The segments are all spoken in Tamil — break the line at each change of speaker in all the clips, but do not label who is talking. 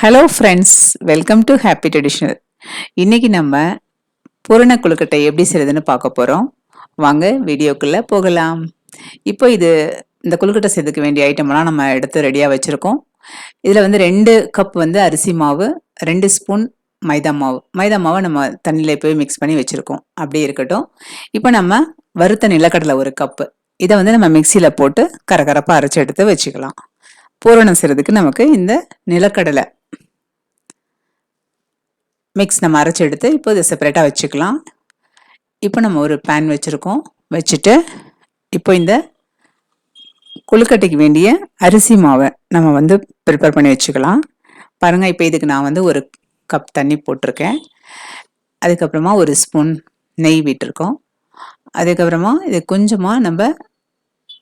Hello friends welcome to happy traditional இன்னைக்கு நம்ம பூரண கொழுக்கட்டை எப்படி செய்யறதுன்னு பார்க்க போகிறோம் வாங்க வீடியோக்குள்ளே போகலாம். இப்போ இது இந்த கொழுக்கட்டை செய்யறதுக்கு வேண்டிய ஐட்டம்லாம் நம்ம எடுத்து ரெடியாக வச்சுருக்கோம். இதில் வந்து ரெண்டு கப் வந்து அரிசி மாவு ரெண்டு ஸ்பூன் மைதா மாவு. மைதா மாவை நம்ம தண்ணியில் போய் மிக்ஸ் பண்ணி வச்சுருக்கோம். அப்படியே இருக்கட்டும். இப்போ நம்ம வறுத்த நிலக்கடலை ஒரு கப்பு இதை வந்து நம்ம மிக்சியில் போட்டு கரகரப்பாக அரைச்சி எடுத்து வச்சுக்கலாம். பூரணம் செய்கிறதுக்கு நமக்கு இந்த நிலக்கடலை மிக்ஸ் நம்ம அரைச்சி எடுத்து இப்போ இதை செப்பரேட்டாக வச்சுக்கலாம். இப்போ நம்ம ஒரு பேன் வச்சுருக்கோம். வச்சுட்டு இப்போ இந்த கொழுக்கட்டைக்கு வேண்டிய அரிசி மாவை நம்ம வந்து ப்ரிப்பேர் பண்ணி வச்சுக்கலாம். பாருங்கள் இப்போ இதுக்கு நான் வந்து ஒரு கப் தண்ணி போட்டிருக்கேன். அதுக்கப்புறமா ஒரு ஸ்பூன் நெய் விட்டுருக்கோம். அதுக்கப்புறமா இது கொஞ்சமாக நம்ம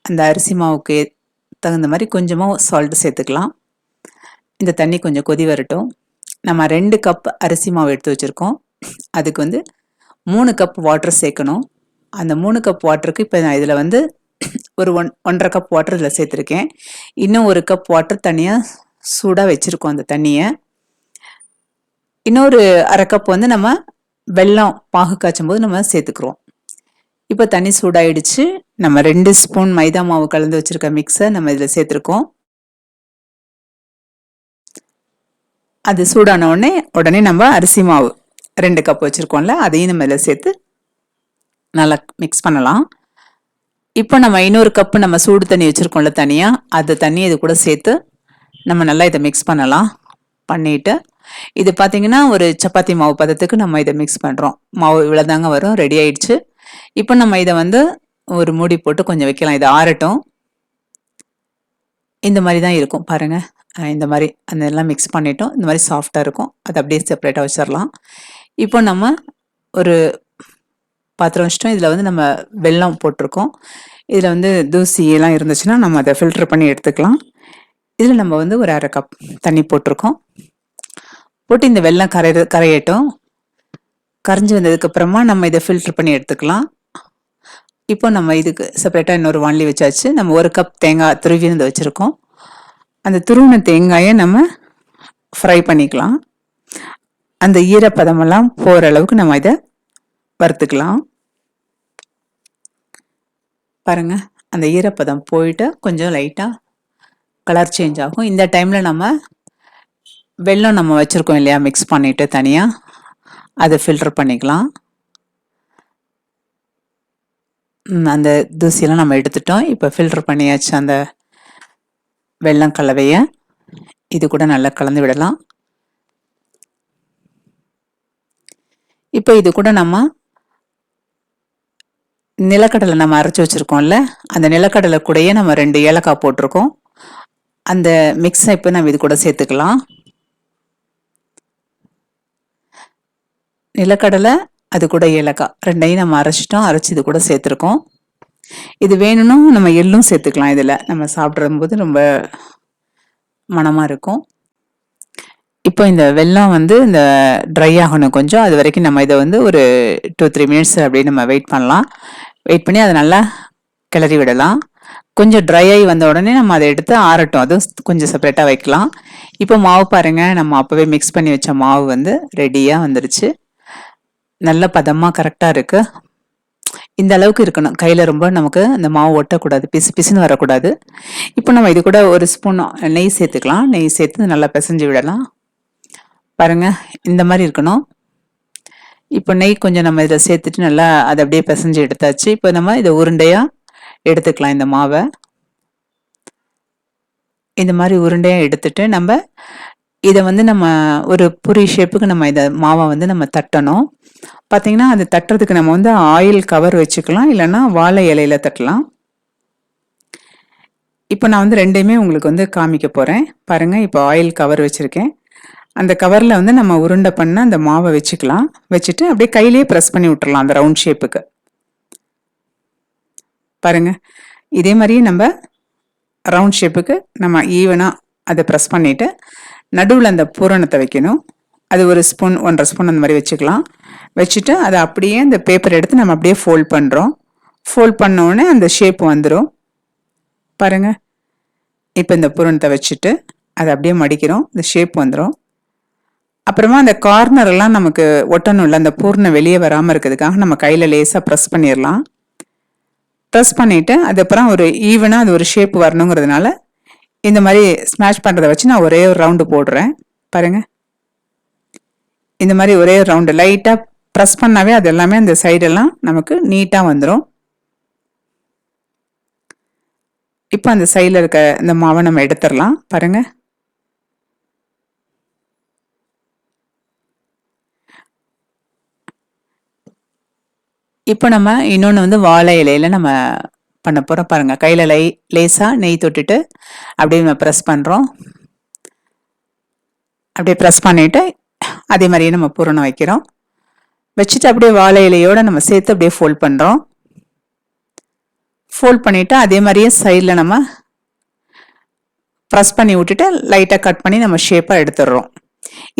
அந்த அரிசி மாவுக்கு தகுந்த மாதிரி கொஞ்சமாக சால்ட்டு சேர்த்துக்கலாம். இந்த தண்ணி கொஞ்சம் கொதி வரட்டும். நம்ம ரெண்டு கப் அரிசி மாவு எடுத்து வச்சுருக்கோம். அதுக்கு வந்து மூணு கப் வாட்டர் சேர்க்கணும். அந்த மூணு கப் வாட்டருக்கு இப்போ நான் இதில் வந்து ஒரு ஒன் ஒன்றரை கப் வாட்டர் இதில் சேர்த்துருக்கேன். இன்னும் ஒரு கப் வாட்டர் தனியாக சூடாக வச்சுருக்கோம் அந்த தண்ணியை. இன்னொரு அரை கப் வந்து நம்ம வெல்லம் பாகு காய்ச்சும் போது நம்ம சேர்த்துக்கிறோம். இப்போ தண்ணி சூடாயிடுச்சு. நம்ம ரெண்டு ஸ்பூன் மைதா மாவு கலந்து வச்சுருக்க மிக்ஸை நம்ம இதில் சேர்த்துருக்கோம். அது சூடான உடனே உடனே நம்ம அரிசி மாவு ரெண்டு கப் வச்சுருக்கோம்ல அதையும் நம்ம இதில் சேர்த்து நல்லா மிக்ஸ் பண்ணலாம். இப்போ நம்ம இன்னொரு கப்பு நம்ம சூடு தண்ணி வச்சுருக்கோம்ல தனியாக அந்த தண்ணி இது கூட சேர்த்து நம்ம நல்லா இதை மிக்ஸ் பண்ணலாம். பண்ணிவிட்டு இது பார்த்திங்கன்னா ஒரு சப்பாத்தி மாவு பதத்துக்கு நம்ம இதை மிக்ஸ் பண்ணுறோம் மாவு இவ்வளோதாங்க வரும் ரெடி ஆயிடுச்சு. இப்போ நம்ம இதை வந்து ஒரு மூடி போட்டு கொஞ்சம் வைக்கலாம். இது ஆறட்டும். இந்த மாதிரி தான் இருக்கும் பாருங்கள் இந்த மாதிரி அந்த எல்லாம் மிக்ஸ் பண்ணிட்டோம். இந்த மாதிரி சாஃப்டாக இருக்கும். அதை அப்படியே செப்பரேட்டாக வச்சிடலாம் இப்போ நம்ம ஒரு பாத்திரம் வச்சிட்டோம். இதில் வந்து நம்ம வெல்லம் போட்டிருக்கோம். இதில் வந்து தூசி எல்லாம் இருந்துச்சுன்னா நம்ம அதை ஃபில்டர் பண்ணி எடுத்துக்கலாம். இதில் நம்ம வந்து ஒரு அரை கப் தண்ணி போட்டிருக்கோம். போட்டு இந்த வெல்லம் கரை கரையட்டும். கரைஞ்சி வந்ததுக்கப்புறமா நம்ம இதை ஃபில்டர் பண்ணி எடுத்துக்கலாம். இப்போ நம்ம இதுக்கு செப்பரேட்டாக இன்னொரு வான்லி வச்சாச்சு. நம்ம ஒரு கப் தேங்காய் துருவி இருந்து வச்சுருக்கோம். அந்த துருவின தேங்காயை நம்ம ஃப்ரை பண்ணிக்கலாம். அந்த ஈரப்பதமெல்லாம் போகிற அளவுக்கு நம்ம இதை வறுத்துக்கலாம். பாருங்க அந்த ஈரப்பதம் போயிட்டு கொஞ்சம் லைட்டாக கலர் சேஞ்ச் ஆகும். இந்த டைமில் நம்ம வெல்லம் நம்ம வச்சுருக்கோம் இல்லையா மிக்ஸ் பண்ணிவிட்டு தனியாக அதை ஃபில்டர் பண்ணிக்கலாம். அந்த தூசியெல்லாம் நம்ம எடுத்துட்டோம். இப்போ ஃபில்டர் பண்ணியாச்சு அந்த வெல்லம் கலவையை இது கூட நல்லா கலந்து விடலாம். இப்போ இது கூட நம்ம நிலக்கடலை நம்ம அரைச்சி வச்சுருக்கோம்ல அந்த நிலக்கடலை கூடயே நம்ம ரெண்டு ஏலக்காய் போட்டிருக்கோம். அந்த மிக்ஸை இப்போ நம்ம இது கூட சேர்த்துக்கலாம். நிலக்கடலை அது கூட ஏலக்காய் ரெண்டையும் நம்ம அரைச்சிட்டோம் அரைச்சி இது கூட சேர்த்துருக்கோம். இது வேணும்னா நம்ம எள்ளும் சேர்த்துக்கலாம் இதில். நம்ம சாப்பிடும் போது ரொம்ப மனமாக இருக்கும். இப்போ இந்த வெல்லம் வந்து இந்த ட்ரை ஆகணும் கொஞ்சம். அது வரைக்கும் நம்ம இதை வந்து ஒரு டூ த்ரீ மினிட்ஸ் அப்படியே நம்ம வெயிட் பண்ணலாம். வெயிட் பண்ணி அதை நல்லா கிளறி விடலாம். கொஞ்சம் ட்ரை ஆகி வந்த உடனே நம்ம அதை எடுத்து ஆறட்டும். அதுவும் கொஞ்சம் செப்பரேட்டாக வைக்கலாம். இப்போ மாவு பாருங்கள் நம்ம அப்போவே மிக்ஸ் பண்ணி வச்ச மாவு வந்து ரெடியாக வந்துருச்சு. நல்ல பதமாக கரெக்டாக இருக்குது இந்த அளவுக்கு இருக்கணும். கையில் ரொம்ப நமக்கு அந்த மாவு ஒட்டக்கூடாது. பிசு பிசுன்னு வரக்கூடாது. இப்போ நம்ம இது கூட ஒரு ஸ்பூன் நெய் சேர்த்துக்கலாம். நெய் சேர்த்து நல்லா பிசைஞ்சு விடலாம். பாருங்கள் இந்த மாதிரி இருக்கணும். இப்போ நெய் கொஞ்சம் நம்ம இதில் சேர்த்துட்டு நல்லா அதை அப்படியே பிசைஞ்சு எடுத்தாச்சு. இப்போ நம்ம இதை உருண்டையாக எடுத்துக்கலாம் இந்த மாவை. இந்த மாதிரி உருண்டையாக எடுத்துட்டு நம்ம இதை வந்து நம்ம ஒரு புரி ஷேப்புக்கு நம்ம இதை மாவை வந்து நம்ம தட்டணும். பார்த்தீங்கன்னா அது தட்டுறதுக்கு நம்ம வந்து ஆயில் கவர் வச்சுக்கலாம் இல்லைன்னா வாழை இலையில தட்டலாம். இப்போ நான் வந்து ரெண்டையுமே உங்களுக்கு வந்து காமிக்க போகிறேன் பாருங்கள் இப்போ ஆயில் கவர் வச்சுருக்கேன். அந்த கவரில் வந்து நம்ம உருண்டை பண்ண அந்த மாவை வச்சுக்கலாம். வச்சுட்டு அப்படியே கையிலேயே ப்ரெஸ் பண்ணி விட்டுறலாம் அந்த ரவுண்ட் ஷேப்புக்கு பாருங்கள் இதே மாதிரியே நம்ம ரவுண்ட் ஷேப்புக்கு நம்ம ஈவனாக அதை ப்ரெஸ் பண்ணிவிட்டு நடுவில் அந்த பூரணத்தை வைக்கணும். அது ஒரு ஸ்பூன் ஒன்றரை ஸ்பூன் அந்த மாதிரி வச்சுக்கலாம். வச்சுட்டு அதை அப்படியே அந்த பேப்பர் எடுத்து நம்ம அப்படியே ஃபோல்ட் பண்ணுறோம் ஃபோல்ட் பண்ணோடனே அந்த ஷேப் வந்துடும் பாருங்கள் இப்போ இந்த பூரணத்தை வச்சுட்டு அதை அப்படியே மடிக்கிறோம். இந்த ஷேப் வந்துடும் அப்புறமா அந்த கார்னரெல்லாம் நமக்கு நமக்கு இல்லை அந்த பூர்ணம் வெளியே வராமல் இருக்கிறதுக்காக நம்ம கையில் லேசாக ப்ரெஸ் பண்ணிடலாம் ப்ரெஸ் பண்ணிவிட்டு அதுக்கப்புறம் ஒரு ஈவனாக அது ஒரு ஷேப் வரணுங்கிறதுனால இந்த மாதிரி ஸ்மாஷ் பண்ணுறதை வச்சு நான் ஒரே ஒரு ரவுண்டு போடுறேன். பாருங்கள் இந்த மாதிரி ஒரே ஒரு ரவுண்டு லைட்டாக ப்ரெஸ் பண்ணாவே அது எல்லாமே அந்த சைடெல்லாம் நமக்கு நீட்டாக வந்துடும் இப்போ அந்த சைடில் இருக்க இந்த மாவை நம்ம எடுத்துடலாம். பாருங்கள் இப்போ நம்ம இன்னொன்று வந்து வாழை இலையில நம்ம பண்ண போகிறோம் பாருங்கள் கையில் லை லேசாக நெய் தொட்டுட்டு அப்படியே நம்ம ப்ரெஸ் பண்ணுறோம் அப்படியே ப்ரெஸ் பண்ணிவிட்டு அதே மாதிரியே நம்ம பூரணம் வைக்கிறோம். வச்சுட்டு அப்படியே வாழை இலையோடு நம்ம சேர்த்து அப்படியே ஃபோல்ட் பண்ணுறோம் ஃபோல்ட் பண்ணிவிட்டு அதே மாதிரியே சைடில் நம்ம ப்ரெஸ் பண்ணி விட்டுட்டு லைட்டாக கட் பண்ணி நம்ம ஷேப்பாக எடுத்துடுறோம்.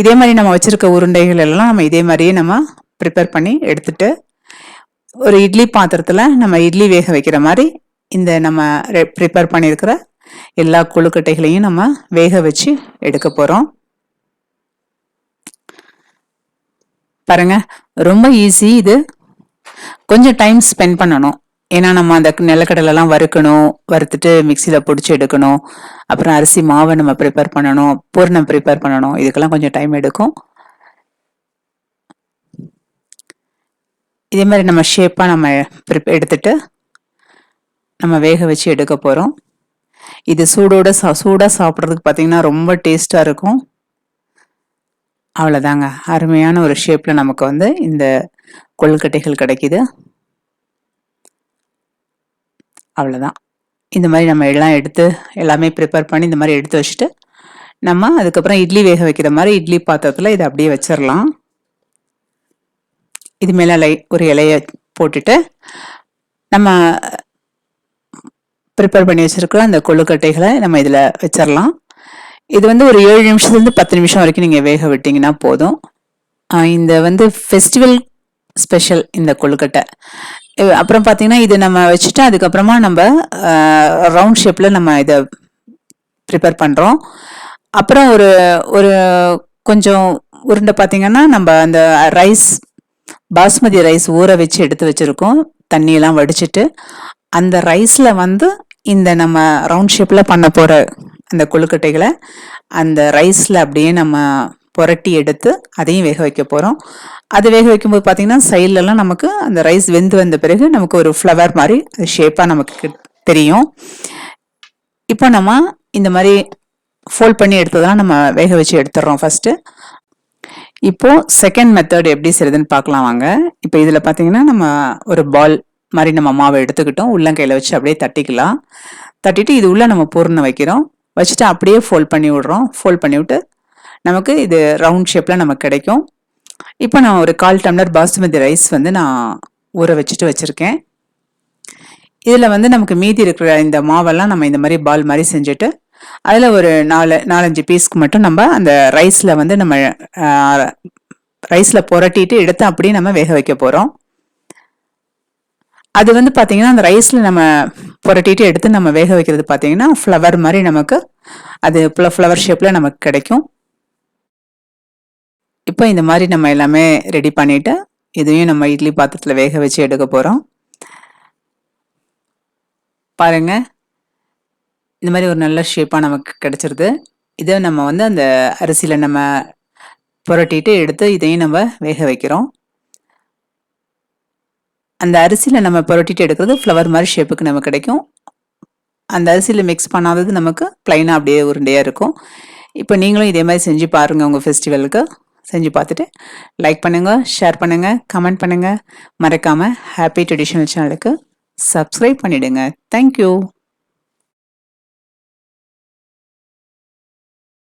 இதே மாதிரி நம்ம வச்சுருக்க உருண்டைகள் எல்லாம் நம்ம இதே மாதிரியே நம்ம ப்ரிப்பேர் பண்ணி எடுத்துட்டு ஒரு இட்லி பாத்திரத்தில் நம்ம இட்லி வேக வைக்கிற மாதிரி இந்த நம்ம ப்ரிப்பேர் பண்ணியிருக்கிற எல்லா கொழுக்கட்டைகளையும் நம்ம வேக வச்சு எடுக்க போகிறோம் பாருங்க ரொம்ப ஈஸி இது. கொஞ்சம் டைம் ஸ்பெண்ட் பண்ணணும். ஏன்னா நம்ம அந்த நிலக்கடலெல்லாம் வறுக்கணும் வறுத்துட்டு மிக்சியில் பிடிச்சி எடுக்கணும். அப்புறம் அரிசி மாவை நம்ம ப்ரிப்பேர் பண்ணணும் பூர்ணம் ப்ரிப்பேர் பண்ணணும். இதுக்கெல்லாம் கொஞ்சம் டைம் எடுக்கும். இதே மாதிரி நம்ம ஷேப்பாக நம்ம ப்ரிப் எடுத்துட்டு நம்ம வேக வச்சு எடுக்க போகிறோம் இது சூடோட சா சூடாக சாப்பிட்றதுக்கு பார்த்திங்கன்னா ரொம்ப டேஸ்ட்டாக இருக்கும். அவ்வளோதாங்க அருமையான ஒரு ஷேப்பில் நமக்கு வந்து இந்த கொழுக்கட்டைகள் கிடைக்கிது. அவ்வளோதான் இந்த மாதிரி நம்ம எல்லாம் எடுத்து எல்லாமே ப்ரிப்பேர் பண்ணி இந்த மாதிரி எடுத்து வச்சுட்டு நம்ம அதுக்கப்புறம் இட்லி வேக வைக்கிற மாதிரி இட்லி பாத்திரத்தில் இதை அப்படியே வச்சிடலாம் இது மேலே லை ஒரு இலையை போட்டுட்டு நம்ம ப்ரிப்பேர் பண்ணி வச்சுருக்கிற அந்த கொழுக்கட்டைகளை நம்ம இதில் வச்சிடலாம் இது வந்து ஒரு ஏழு நிமிஷத்துலேருந்து பத்து நிமிஷம் வரைக்கும் நீங்கள் வேக விட்டிங்கன்னா போதும். இந்த வந்து ஃபெஸ்டிவல் ஸ்பெஷல் இந்த கொழுக்கட்டை. அப்புறம் பார்த்தீங்கன்னா இது நம்ம வச்சுட்டு அதுக்கப்புறமா நம்ம ரவுண்ட் ஷேப்பில் நம்ம இதை ப்ரிப்பேர் பண்ணுறோம் அப்புறம் ஒரு ஒரு கொஞ்சம் உருண்டை பார்த்தீங்கன்னா நம்ம அந்த ரைஸ் பாஸ்மதி ரைஸ் ஊற வச்சு எடுத்து வச்சுருக்கோம். தண்ணியெல்லாம் வடிச்சிட்டு அந்த ரைஸில் வந்து இந்த நம்ம ரவுண்ட் ஷேப்பில் பண்ண போகிற அந்த கொழுக்கட்டைகளை அந்த ரைஸில் அப்படியே நம்ம புரட்டி எடுத்து அதையும் வேக வைக்க போகிறோம் அது வேக வைக்கும்போது பார்த்திங்கன்னா சைட்லலாம் நமக்கு அந்த ரைஸ் வெந்து வந்த பிறகு நமக்கு ஒரு ஃப்ளவர் மாதிரி அது ஷேப்பாக நமக்கு தெரியும். இப்போ நம்ம இந்த மாதிரி ஃபோல்ட் பண்ணி எடுத்ததெல்லாம் நம்ம வேக வச்சு எடுத்துடுறோம் ஃபஸ்ட்டு இப்போ செகண்ட் மெத்தட் எப்படி செய்யுதுன்னு பார்க்கலாம் வாங்க. இப்போ இதில் பார்த்தீங்கன்னா நம்ம ஒரு பால் மாதிரி நம்ம மாவை எடுத்துக்கிட்டோம். உள்ளங்கையில் வச்சு அப்படியே தட்டிக்கலாம். தட்டிட்டு இது உள்ளே நம்ம பூர்ணம் வைக்கிறோம். வச்சுட்டு அப்படியே ஃபோல்ட் பண்ணி விடுறோம். ஃபோல்ட் பண்ணி விட்டு நமக்கு இது ரவுண்ட் ஷேப்பில் நமக்கு கிடைக்கும். இப்போ நான் ஒரு கால் டம்ளர் பாசுமதி ரைஸ் வந்து நான் ஊற வச்சுட்டு வச்சுருக்கேன். இதில் வந்து நமக்கு மீதி இருக்கிற இந்த மாவெல்லாம் நம்ம இந்த மாதிரி பால் மாதிரி செஞ்சுட்டு அதில் ஒரு நாலு நாலஞ்சு பீஸ்க்கு மட்டும் நம்ம அந்த ரைஸில் வந்து நம்ம ரைஸில் புரட்டிட்டு எடுத்து அப்படியே நம்ம வேக வைக்க போகிறோம் அது வந்து பார்த்திங்கன்னா அந்த ரைஸில் நம்ம புரட்டிட்டு எடுத்து நம்ம வேக வைக்கிறது பார்த்தீங்கன்னா ஃப்ளவர் மாதிரி நமக்கு அது ஃப்ளவர் ஷேப்பில் நமக்கு கிடைக்கும். இப்போ இந்த மாதிரி நம்ம எல்லாமே ரெடி பண்ணிவிட்டு இதையும் நம்ம இட்லி பாத்திரத்தில் வேக வச்சு எடுக்க போகிறோம் பாருங்கள் இந்த மாதிரி ஒரு நல்ல ஷேப்பாக நமக்கு கிடச்சிருது. இதை நம்ம வந்து அந்த அரிசியில் நம்ம புரட்டிட்டு எடுத்து இதையும் நம்ம வேக வைக்கிறோம். அந்த அரிசியில் நம்ம புரட்டிட்டு எடுக்கிறது ஃப்ளவர் மாதிரி ஷேப்புக்கு நமக்கு கிடைக்கும். அந்த அரிசியில் மிக்ஸ் பண்ணாதது நமக்கு ப்ளைனாக அப்படியே உருண்டையாக இருக்கும். இப்போ நீங்களும் இதே மாதிரி செஞ்சு பாருங்கள் உங்கள் ஃபெஸ்டிவலுக்கு செஞ்சு பார்த்துட்டு லைக் பண்ணுங்கள் ஷேர் பண்ணுங்கள் கமெண்ட் பண்ணுங்கள் மறக்காமல் ஹாப்பி ட்ரெடிஷ்னல் சேனலுக்கு சப்ஸ்கிரைப் பண்ணிவிடுங்க தேங்க்யூ